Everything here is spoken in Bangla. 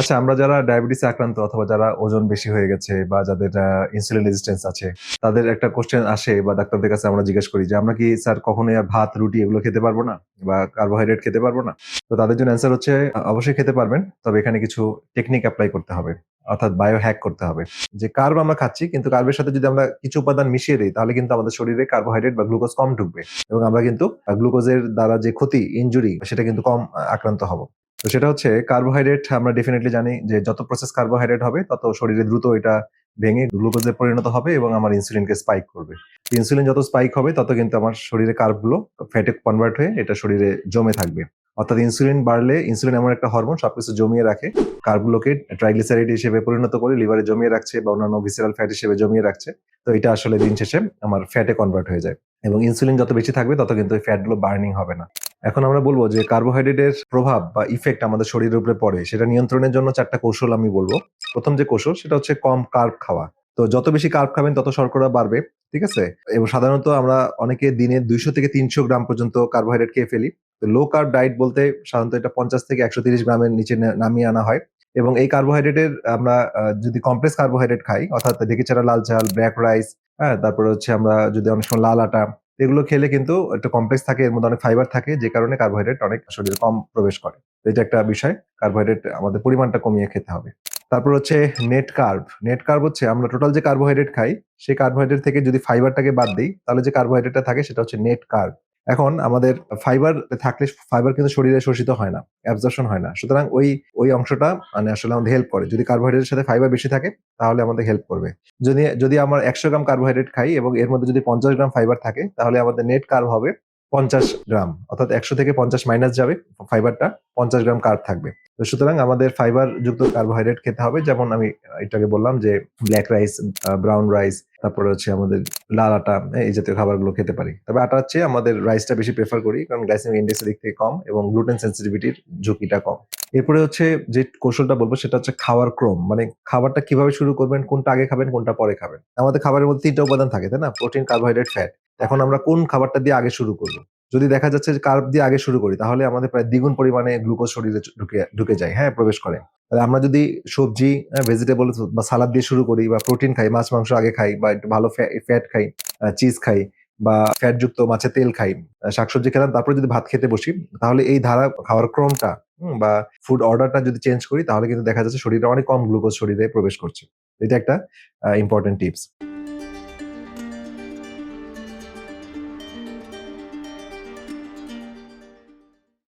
আচ্ছা আমরা যারা ডায়াবেটিসে আক্রান্ত অথবা যারা ওজন বেশি হয়ে গেছে বা যাদের ইনসুলিন রেজিস্ট্যান্স আছে, তাদের একটা কোশ্চেন আসে বা ডাক্তারদের কাছে আমরা জিজ্ঞেস করি যে, আমরা কি স্যার কখনোই আর ভাত, রুটি এগুলো খেতে পারব না? বা কার্বোহাইড্রেট খেতে পারব না? তো তাদের জন্য অ্যান্সার হচ্ছে অবশ্যই খেতে পারবেন, তবে এখানে কিছু টেকনিক অ্যাপ্লাই করতে হবে, অর্থাৎ বায়ো হ্যাক করতে হবে। যে কার্ব আমরা খাচ্ছি, কিন্তু কার্বের সাথে যদি আমরা কিছু উপাদান মিশিয়ে দিই, তাহলে কিন্তু আমাদের শরীরে কার্বোহাইড্রেট বা গ্লুকোজ কম ঢুকবে এবং আমরা কিন্তু গ্লুকোজের দ্বারা যে ক্ষতি ইনজুরি সেটা কিন্তু কম আক্রান্ত হব। তো সেটা হচ্ছে কার্বোহাইড্রেট আমরা ডেফিনেটলি জানি যে যত প্রসেস কার্বোহাইড্রেট হবে, তত শরীরে দ্রুত এটা ভেঙে গ্লুকোজে পরিণত হবে এবং আমার ইনসুলিনকে স্পাইক করবে। ইনসুলিন যত স্পাইক হবে, তত কিন্তু আমার শরীরে কার্বগুলো ফ্যাটে কনভার্ট হয়ে এটা শরীরে জমে থাকবে। অর্থাৎ ইনসুলিন বাড়লে ইনসুলিন এমন একটা হরমোন সবকিছু জমিয়ে রাখে কার্বগুলোকে ট্রাইগ্লিসারাইড হিসেবে পরিণত করে লিভারে জমিয়ে রাখছে বা অন্যান্য ভিসেরাল ফ্যাট হিসেবে জমিয়ে রাখছে। তো এটা আসলে দিন শেষে আমার ফ্যাটে কনভার্ট হয়ে যায়। এবং ইনসুলিন যত বেশি থাকবে, তত কিন্তু ফ্যাটগুলো বার্নিং হবে না। এখন আমরা বলব যে কার্বোহাইড্রেটের প্রভাব বা ইফেক্ট আমাদের শরীরের উপরে পড়ে, সেটা নিয়ন্ত্রণের জন্য চারটা কৌশল আমি বলব। প্রথম যে কৌশল, সেটা হচ্ছে কম কার্ব খাওয়া। তো যত বেশি কার্ব খাবেন, তত শর্করা বাড়বে, ঠিক আছে? এবং সাধারণত আমরা অনেকে দিনে দুইশো থেকে তিনশো গ্রাম পর্যন্ত কার্বোহাইড্রেট খেয়ে ফেলি। তো লো কার্ব ডায়েট বলতে সাধারণত এটা পঞ্চাশ থেকে একশো তিরিশ গ্রামের নিচে নামিয়ে আনা হয়। এবং এই কার্বোহাইড্রেটের আমরা যদি কমপ্লেক্স কার্বোহাইড্রেট খাই, অর্থাৎ ডেকে ছাড়া লাল চাল ব্ল্যাক রাইস হ্যাঁ তারপরে হচ্ছে আমরা যদি অনেক সময় লাল আটা এগুলো খেলে কিন্তু একটা কমপ্লেক্স থাকে, এর মধ্যে অনেক ফাইবার থাকে, যে কারণে কার্বোহাইড্রেট অনেক শরীরে কম প্রবেশ করে। এটা একটা বিষয় কার্বোহাইড্রেট আমাদের পরিমাণটা কমিয়ে খেতে হবে। তারপর হচ্ছে নেট কার্ব নেট কার্ব হচ্ছে আমরা টোটাল যে কার্বোহাইড্রেট খাই, সেই কার্বোহাইড্রেট থেকে যদি ফাইবারটাকে বাদ দিই, তাহলে যে কার্বোহাইড্রেটটা থাকে সেটা হচ্ছে নেট কার্ব এখন আমাদের ফাইবার থাকলে ফাইবার কিন্তু শরীরে শোষিত হয় না অ্যাবজর্পশন হয় না। সুতরাং ওই ওই অংশটা মানে আসলে আমাদের হেল্প করে। যদি কার্বোহাইড্রেটের সাথে ফাইবার বেশি থাকে, তাহলে আমাদের হেল্প করবে। যদি যদি আমার একশো গ্রাম কার্বোহাইড্রেট খাই এবং এর মধ্যে যদি পঞ্চাশ গ্রাম ফাইবার থাকে, তাহলে আমাদের নেট কার্ব হবে পঞ্চাশ গ্রাম অর্থাৎ একশো থেকে পঞ্চাশ মাইনাস যাবে ফাইবারটা পঞ্চাশ গ্রাম কার্ব থাকবে। তো সুতরাং আমাদের ফাইবার যুক্ত কার্বোহাইড্রেট খেতে হবে যেমন আমি এটাকে বললাম যে ব্ল্যাক রাইস ব্রাউন রাইস তারপরে হচ্ছে আমাদের লাল আটা হ্যাঁ, এই জাতীয় খাবারগুলো খেতে পারি। তবে আটার চেয়ে আমাদের রাইসটা বেশি প্রেফার করি কারণ গ্লাইসেমিক ইন্ডেক্সের দিক থেকে কম এবং গ্লুটেন সেন্সিটিভিটির ঝুঁকিটা কম। এরপরে হচ্ছে যে কৌশলটা বলব সেটা হচ্ছে খাওয়ার ক্রম মানে খাবারটা কীভাবে শুরু করবেন কোনটা আগে খাবেন কোনটা পরে খাবেন। আমাদের খাবারের মধ্যে তিনটা উপাদান থাকে তাই না? প্রোটিন কার্বোহাইড্রেট ফ্যাট এখন আমরা কোন খাবারটা দিয়ে আগে শুরু করব? যদি দেখা যাচ্ছে যে কার্ব দিয়ে আগে শুরু করি, তাহলে আমাদের প্রায় দ্বিগুণ পরিমাণে গ্লুকোজ শরীরে ঢুকে ঢুকে যায়। হ্যাঁ প্রবেশ করে। তাহলে আমরা যদি সবজি ভেজিটেবল বা সালাদ দিয়ে শুরু করি, বা প্রোটিন খাই, মাছ, মাংস আগে খাই, বা একটু ভালো ফ্যাট খাই চিজ খাই, বা ফ্যাট যুক্ত মাছের তেল খাই শাকসবজি খেলাম, তারপরে যদি ভাত খেতে বসি, তাহলে এই ধারা খাওয়ার ক্রমটা বা ফুড অর্ডারটা যদি চেঞ্জ করি, তাহলে কিন্তু দেখা যাচ্ছে শরীরে অনেক কম গ্লুকোজ শরীরে প্রবেশ করছে। এটা একটা ইম্পর্টেন্ট টিপস